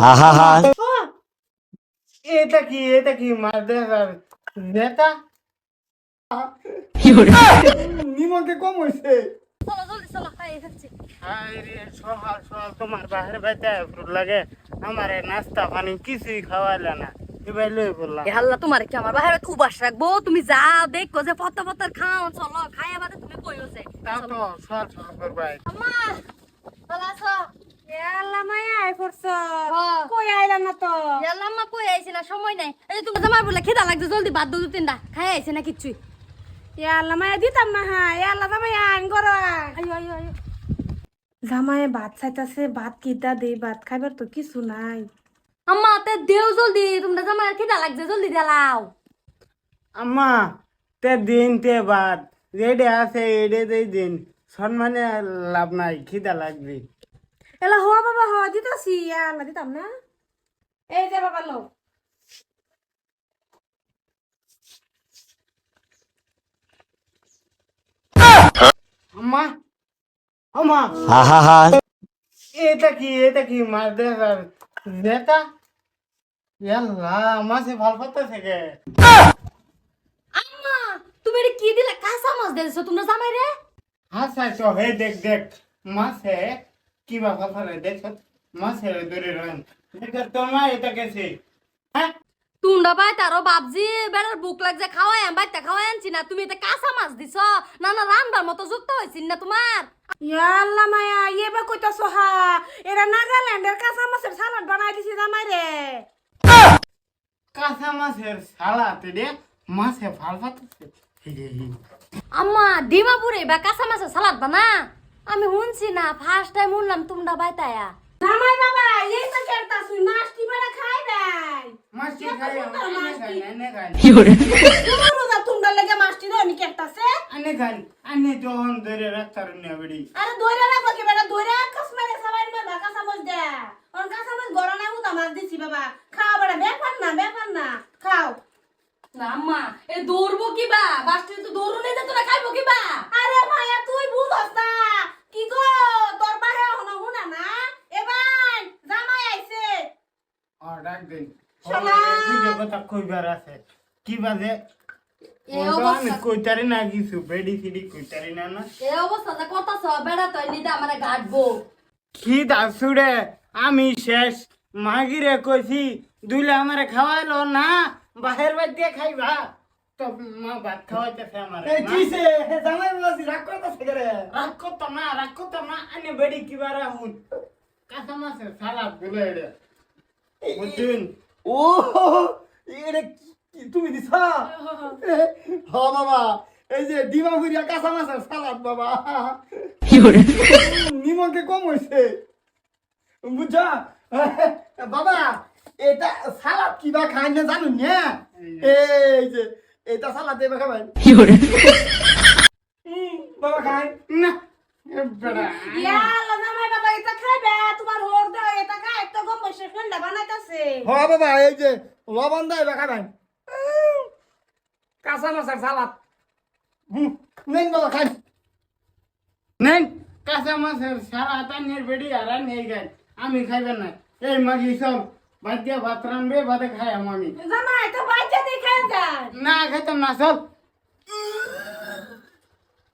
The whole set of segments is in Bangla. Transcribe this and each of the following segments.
আহা এটা কি এটা কি মার দেখার নেতা? নিমকে কম হয়েছে চলো জলদি চলো খাই ফেলছি আরে সকাল সকাল তোমার বাহির বাইতে লাগে আমারে নাস্তা পানি কিছুই খাওয়াইলে না। আল্লাহ তোমার কি আমার বাইরে উবাস রাখব? তুমি যা দেখো যে পত্তা পত্তার খাও চলো খাই আবার তুমি কইও যে। তাও তো সর সর করবাই আম্মা ভালো আছো আল্লাহ মায়া আই করছ হ্যাঁ। কই আইলা তো? ইয়াল্লা আম্মা কই সময় নাই। এই যে তুমি জামাই বলে লাগছে জলদি বাদ দু তিনটা। খাই আইছে না কিচ্ছুই। ইয়া মায়া দিতাম না হ্যাঁ ইয়া আল্লাহ জামাই আইন করো আয়ো। আয়ো আয়ো জামাই ভাত চাইতাছে ভাত কিটা দেই ভাত খাইবার তো কিছু নাই। আম্মা তে দেও জলদি তোমরা জামাই খিদা লাগছে জলদি দেলাও। আম্মা তে দিন তে রেডে আছে এডে দেই দিন। সম্মানে লাভ নাই খিদা লাগবে। এলা হ বাবা হ দিতাছি আল্লাহ দিতাম না। এই যে বাবা লো আম্মা আম্মা। আহা এটা কি এটা কি মার দেখার নেতা ইয়াল্লা মাসে ভালো পাতা থেকে আম্মা তুমি এটা কি দিলে? কাঁচা মাছ দিয়েছ তোমরা জামাই রে? হাসা হে দেখ দেখ। মাসে কি বা কথা রে দেখ মাসে দূরে তোমার এটা কেসে হ্যাঁ? তুন্ডা ভাই তারও বাপজি বেড়ার বুক লাগছে খাওয়াই আম বাইতে খাওয়াই আনছি না। তুমি এটা কাঁচা মাছ দিছ? না না রান্নার মতো যুক্ত হয়েছিল না তোমার? ইয়া আল্লাহ মায়া ইয়ে বা কইতাছ হা? এরা নাগাল্যান্ডের কাঁচা মাছের সালাড বানাই দিছি জামাই রে। কাঁচা মাছের সালাতে রে পাতা আম্মা ডিমাপুরে বা কাঁচা মাছের সালাদ বানা? আমি শুনছি না ফার্স্ট টাইম শুনলাম তোমরা বাইতায়া। জামাই বাবা এই তো কেরতাছুই মাছটি বেড়া খাই নাই মাছটি। খাই আনে খাই আনে খাই পুরো তোমরা লেগে মাছটি দো কেরতাছে আনে খাই আনে যখন ধরে রাখতার না বেড়ি। আরে দইরা রাখব কি বেটা দইরা কাস মারে সবাই মে দে। কা উতা মাছ দিছি বাবা। খাও ব্যাপার না ব্যাপার না। খাও। না আম্মা এ দৌড়বো কি বা? বাসটি তো দৌড়ু নেই যে তোরা খাইবো কি বা? আরে ভাইয়া তুই বুঝস না কি গো তোর বাহে হনো হুনা না এবার জামাই আইছে দুটো কথা কইবার আছে। কি বাজে? কইতারি না কিছু বেডি সিডি কইতারি না না? এই অবস্থা কথা সব বেড়া তো নিদে আমারে গাটবো। কি দাসুড়ে আমি শেষ। মাগিরে কইছি দুইলে আমারে খাওয়াইলো না বাহির বাদ দিয়ে খাইবা? তো মা ভাত খাওয়াইতেছে আমারে এই না? কিসে হে জামাই বাবাজি রাগ করতেছে কে রাগ করতো না রাগ করতো না আনে বেডি কিবার কাঁচা মাছের সালাদ। গুলো এটা। বুঝছেন ও এটা কি তুমি দিছা? হ বাবা। এই যে ডিমা ভুরিয়া কাঁচা মাছের সালাদ বাবা। নিমকে কম হয়েছে বুঝছা বাবা এটা সালাদ কিবা খাই না জানুন না? এই যে এটা সালাদ এবার খাবেন বাবা খাই না এ বেড়া ইয়া আল্লাহ জামাই বাবা এটা খাইবে তোমার হোর দে এটা খাই তো গম বসে ঠান্ডা বানাইতাছে হ বাবা এই যে লবণ দেয় এবার খাবেন কাঁচা মাছের সালাদ। হুম নেন বাবা খাই। নেন। কাঁচা মাছের সালাদ আনের বেডি আর আনিয়ে গেল আমি খাইবেন না। এই মাগি সব বাদ দিয়ে ভাত রানবে ভাতে খাই আমি জামাই তো বাচ্চা দিয়ে খাই যায় না খাইতাম না সব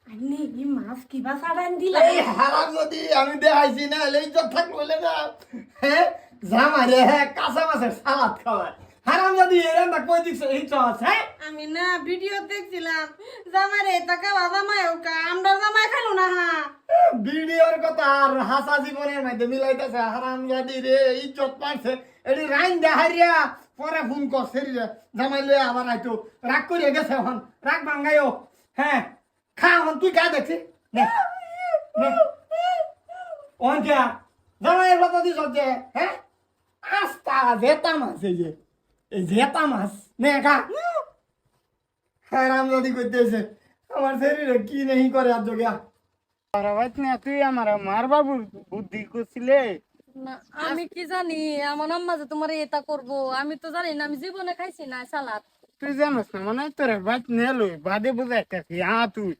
আন্নি ই মাছ কিবা সাড়ান দিলা। এই হারাম যদি আমি দেখাইছি না এই তো থাকব না। হ্যাঁ? জামাই রে কাঁচা মাছের সালাদ খাওয়ায় হারাম যদি এরম না কই দিছ এই চস হ্যাঁ? আমি না ভিডিও দেখছিলাম। জামাই রে এটা খাওয়া জামাই ওকা আমরা জামাই খাইলো না হা? ভিডিওর কথা আর হাসা জীবনের মধ্যে মিলাইতেছে। হারাম যদি রে ইজ্জত পাইছে এটি রাইন দেহারিয়া পরে ফোন করছে রে জামাই লয়ে আবার আইতো রাগ করে গেছে এখন রাগ ভাঙ্গাইও হ্যাঁ খা এখন তুই কা দেখছি। নে নে। ওন যা জামাইয়ের কথা দিছ যে হ্যাঁ? আস্তা জেতা মাছ এই যে এই জেতা মাছ নে খা হারাম করতেছে আমার শরীরে কি নেই করে আর যোগিয়া তুই আমার মারবা বু- বুদ্ধি করছিলে আমি কি জানি? আমার আম্মা যে তোমার এটা করব আমি তো জানি না আমি জীবনে খাইছি না সালাদ। তুই জানোস না মানে তোর বাদ নেলো বাদে বুঝাইতেছি হ্যাঁ তুই।